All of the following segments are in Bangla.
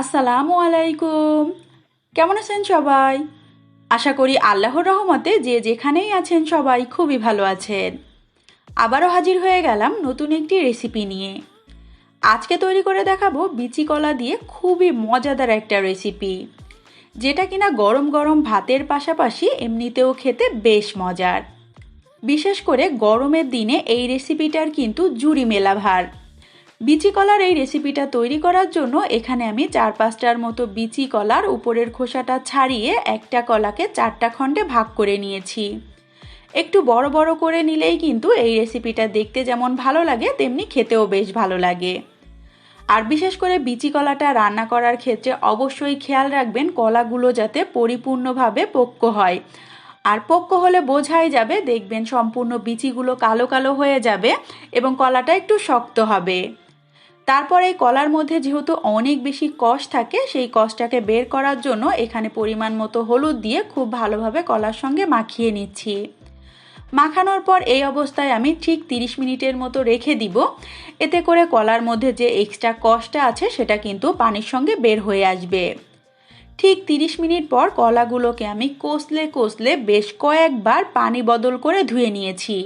আসসালামু আলাইকুম। কেমন আছেন সবাই? আশা করি আল্লাহর রহমতে যে যেখানেই আছেন সবাই খুবই ভালো আছেন। আবারও হাজির হয়ে গেলাম নতুন একটি রেসিপি নিয়ে। আজকে তৈরি করে দেখাবো বিচি কলা দিয়ে খুবই মজাদার একটা রেসিপি যেটা কিনা গরম গরম ভাতের পাশাপাশি এমনিতেও খেতে বেশ মজার। বিশেষ করে গরমের দিনে এই রেসিপিটার কিন্তু জুড়ি মেলা ভার বিচি কলার এই রেসিপিটা তৈরি করার জন্য এখানে আমি চার পাঁচটার মতো বিচি কলার উপরের খোসাটা ছাড়িয়ে একটা কলাকে চারটা খণ্ডে ভাগ করে নিয়েছি। একটু বড় বড় করে নিলেই কিন্তু এই রেসিপিটা দেখতে যেমন ভালো লাগে, তেমনি খেতেও বেশ ভালো লাগে। আর বিশেষ করে বিচি কলাটা রান্না করার ক্ষেত্রে অবশ্যই খেয়াল রাখবেন, কলাগুলো যাতে পরিপূর্ণভাবে পক্ক হয়। আর পক্ক হলে বোঝাই যাবে, দেখবেন সম্পূর্ণ বিচিগুলো কালো কালো হয়ে যাবে এবং কলাটা একটু শক্ত হবে। তারপর এই কলার মধ্যে যেহেতু অনেক বেশি কষ থাকে, সেই কষটাকে বের করার জন্য এখানে পরিমাণ মতো হলুদ দিয়ে খুব ভালোভাবে কলার সঙ্গে মাখিয়ে নিচ্ছি। মাখানোর পর এই অবস্থায় আমি ঠিক 30 মিনিটের মতো রেখে দিব। এতে করে কলার মধ্যে যে এক্সট্রা কষটা আছে, সেটা কিন্তু পানির সঙ্গে বের হয়ে আসবে। ঠিক 30 মিনিট পর কলাগুলোকে আমি কষলে কষলে বেশ কয়েকবার পানি বদল করে ধুয়ে নিয়েছি।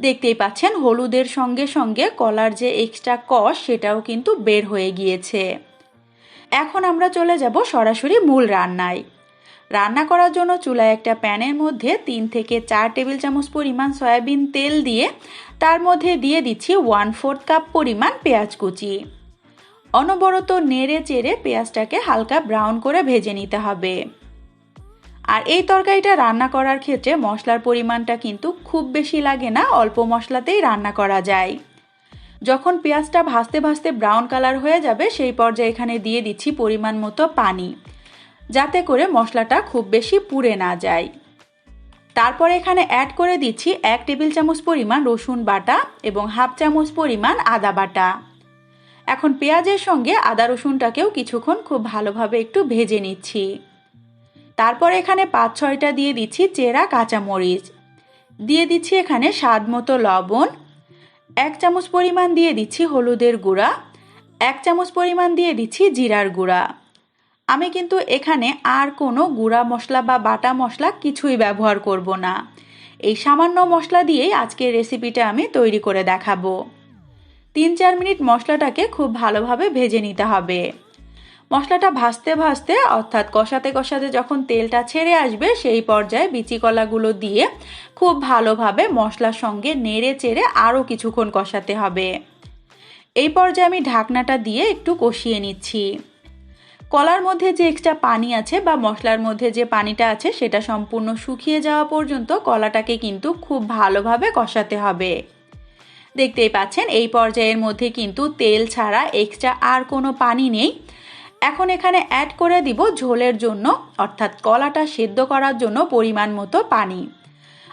দেখতেই পাচ্ছেন, হলুদের সঙ্গে সঙ্গে কলার যে এক্সট্রা কষ, সেটাও কিন্তু বের হয়ে গিয়েছে। এখন আমরা চলে যাব সরাসরি মূল রান্নায়। রান্না করার জন্য চুলায় একটা প্যানের মধ্যে তিন থেকে চার টেবিল চামচ পরিমাণ সয়াবিন তেল দিয়ে, তার মধ্যে দিয়ে দিচ্ছি ওয়ান ফোর্থ কাপ পরিমাণ পেঁয়াজ কুচি। অনবরত নেড়ে চেড়ে পেঁয়াজটাকে হালকা ব্রাউন করে ভেজে নিতে হবে। আর এই তরকারিটা রান্না করার ক্ষেত্রে মশলার পরিমাণটা কিন্তু খুব বেশি লাগে না, অল্প মশলাতেই রান্না করা যায়। যখন পেঁয়াজটা ভাজতে ভাজতে ব্রাউন কালার হয়ে যাবে, সেই পর্যায়ে এখানে দিয়ে দিচ্ছি পরিমাণ মতো পানি, যাতে করে মশলাটা খুব বেশি পুড়ে না যায়। তারপর এখানে অ্যাড করে দিচ্ছি এক টেবিল চামচ পরিমাণ রসুন বাটা এবং হাফ চামচ পরিমাণ আদা বাটা। এখন পেঁয়াজের সঙ্গে আদা রসুনটাকেও কিছুক্ষণ খুব ভালোভাবে একটু ভেজে নিচ্ছি। তারপর এখানে পাঁচ, ছয়টা দিয়ে দিচ্ছি চেরা কাঁচামরিচ। দিয়ে দিচ্ছি এখানে স্বাদ মতো লবণ। এক চামচ পরিমাণ দিয়ে দিচ্ছি হলুদের গুঁড়া। এক চামচ পরিমাণ দিয়ে দিচ্ছি জিরার গুঁড়া। আমি কিন্তু এখানে আর কোনো গুঁড়া মশলা বা বাটা মশলা কিছুই ব্যবহার করব না। এই সামান্য মশলা দিয়েই আজকের রেসিপিটা আমি তৈরি করে দেখাবো। তিন, চার মিনিট মশলাটাকে খুব ভালোভাবে ভেজে নিতে হবে। মশলাটা ভাজতে ভাজতে, অর্থাৎ কষাতে কষাতে যখন তেলটা ছেড়ে আসবে, সেই পর্যায়ে বিচি কলাগুলো দিয়ে খুব ভালোভাবে মশলার সঙ্গে নেড়ে চেড়ে আরও কিছুক্ষণ কষাতে হবে। এই পর্যায়ে আমি ঢাকনাটা দিয়ে একটু কষিয়ে নিচ্ছি। কলার মধ্যে যে এক্সট্রা পানি আছে বা মশলার মধ্যে যে পানিটা আছে, সেটা সম্পূর্ণ শুকিয়ে যাওয়া পর্যন্ত কলাটাকে কিন্তু খুব ভালোভাবে কষাতে হবে। দেখতেই পাচ্ছেন, এই পর্যায়ের মধ্যে কিন্তু তেল ছাড়া এক্সট্রা আর কোনো পানি নেই। এখন এখানে অ্যাড করে দিব ঝোলের জন্য, অর্থাৎ কলাটা সেদ্ধ করার জন্য পরিমাণ মতো পানি।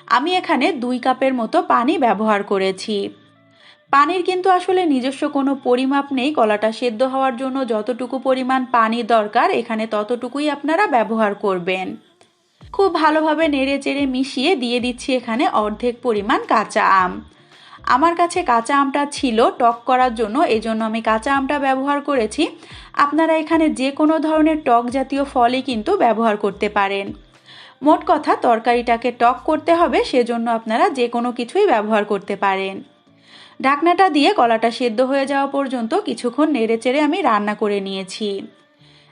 আমি এখানে দুই কাপের মতো পানি ব্যবহার করেছি। পানির কিন্তু আসলে নিজস্ব কোনো পরিমাপ নেই, কলাটা সেদ্ধ হওয়ার জন্য যতটুকু পরিমাণ পানি দরকার, এখানে ততটুকুই আপনারা ব্যবহার করবেন। খুব ভালোভাবে নেড়ে চেড়ে মিশিয়ে দিয়ে দিচ্ছি এখানে অর্ধেক পরিমাণ কাঁচা আম। আমার কাছে কাঁচা আমটা ছিল, টক করার জন্য এই জন্য আমি কাঁচা আমটা ব্যবহার করেছি। আপনারা এখানে যে কোনো ধরনের টক জাতীয় ফলই কিন্তু ব্যবহার করতে পারেন। মোট কথা, তরকারিটাকে টক করতে হবে, সেজন্য আপনারা যে কোনো কিছুই ব্যবহার করতে পারেন। ঢাকনাটা দিয়ে কলাটা সেদ্ধ হয়ে যাওয়া পর্যন্ত কিছুক্ষণ নেড়ে চেড়ে আমি রান্না করে নিয়েছি।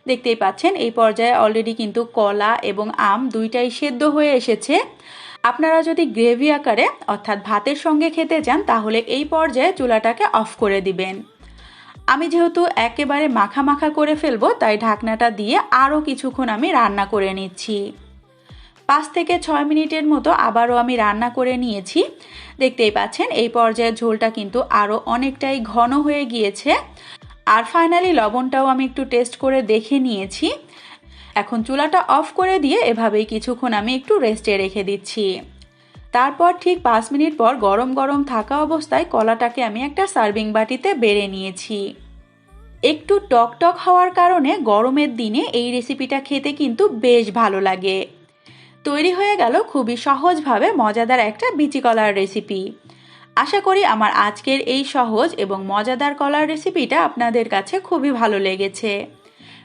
দেখতেই পাচ্ছেন, এই পর্যায়ে অলরেডি কিন্তু কলা এবং আম দুইটাই সেদ্ধ হয়ে এসেছে। আপনারা যদি গ্রেভি আকারে, অর্থাৎ ভাতের সঙ্গে খেতে চান, তাহলে এই পর্যায়ে চুলাটাকে অফ করে দিবেন। আমি যেহেতু একেবারে মাখা মাখা করে ফেলব, তাই ঢাকনাটা দিয়ে আরও কিছুক্ষণ আমি রান্না করে নিচ্ছি। পাঁচ থেকে ছয় মিনিটের মতো আবারও আমি রান্না করে নিয়েছি। দেখতেই পাচ্ছেন, এই পর্যায়ে ঝোলটা কিন্তু আরও অনেকটাই ঘন হয়ে গিয়েছে। আর ফাইনালি লবণটাও আমি একটু টেস্ট করে দেখে নিয়েছি। এখন চুলাটা অফ করে দিয়ে এভাবেই কিছুক্ষণ আমি একটু রেস্টে রেখে দিচ্ছি। তারপর ঠিক পাঁচ মিনিট পর গরম গরম থাকা অবস্থায় কলাটাকে আমি একটা সার্ভিং বাটিতে বেড়ে নিয়েছি। একটু টক টক হওয়ার কারণে গরমের দিনে এই রেসিপিটা খেতে কিন্তু বেশ ভালো লাগে। তৈরি হয়ে গেল খুবই সহজভাবে মজাদার একটা বিচি কলার রেসিপি। আশা করি আমার আজকের এই সহজ এবং মজাদার কলার রেসিপিটা আপনাদের কাছে খুবই ভালো লেগেছে।